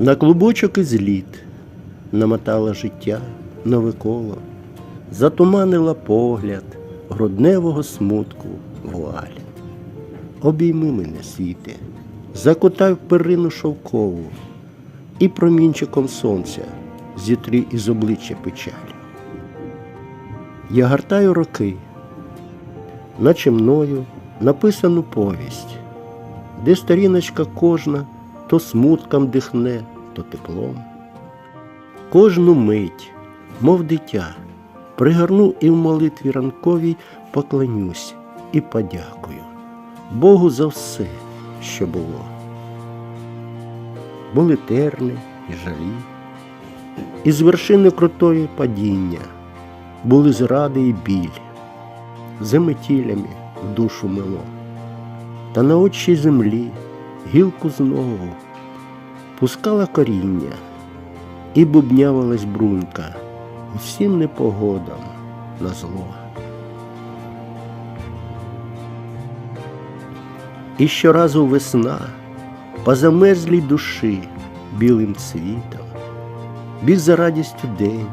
На клубочок із літ намотала життя нове коло, затуманила погляд грудневого смутку вуаль. Обійми мене, світе, закутай в перину шовкову і промінчиком сонця зітрі із обличчя печаль. Я гартаю роки, наче мною написану повість, де сторіночка кожна то смутком дихне, то теплом. Кожну мить, мов дитя, пригорну і в молитві ранковій поклонюсь і подякую Богу за все, що було. Були терни і жалі, і з вершини крутої падіння, були зради і біль, заметілями в душу мило, та на очі землі гілку знову пускала коріння і бубнявилась брунька усім непогодам на зло. І щоразу весна по замерзлій душі білим цвітом, біг за радістю день,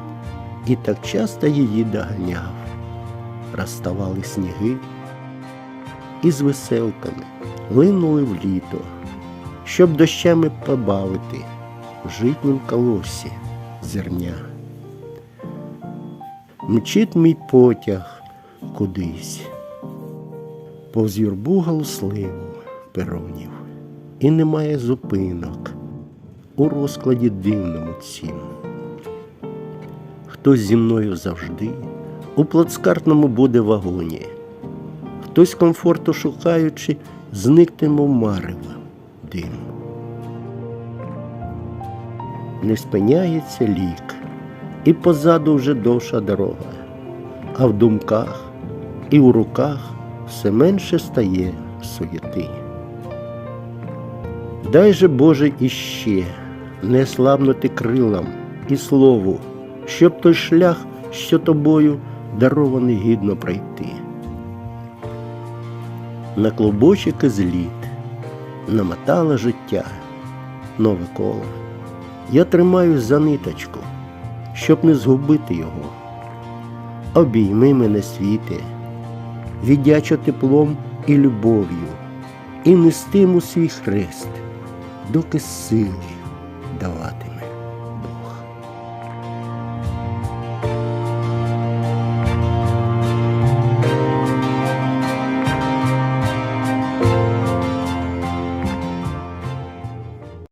і так часто її доганяв. Розставали сніги і з веселками линули в літо, щоб дощами побавити в житнім колосі зерня. Мчить мій потяг кудись, повз юрбу галусливу перонів, і немає зупинок у розкладі дивному цім. Хтось зі мною завжди у плацкартному буде вагоні, хтось комфорту шукаючи, зникне, мов марева дим. Не спиняється лік, і позаду вже довша дорога, а в думках і в руках все менше стає суєти. Дай же Боже іще не слабнути крилам і слову, щоб той шлях, що тобою дарований гідно пройти. На клубочок із літ намотала життя, нове коло. Я тримаюсь за ниточку, щоб не згубити його. Обійми мене світе, віддяча теплом і любов'ю, і нестиму свій хрест, доки сили давати.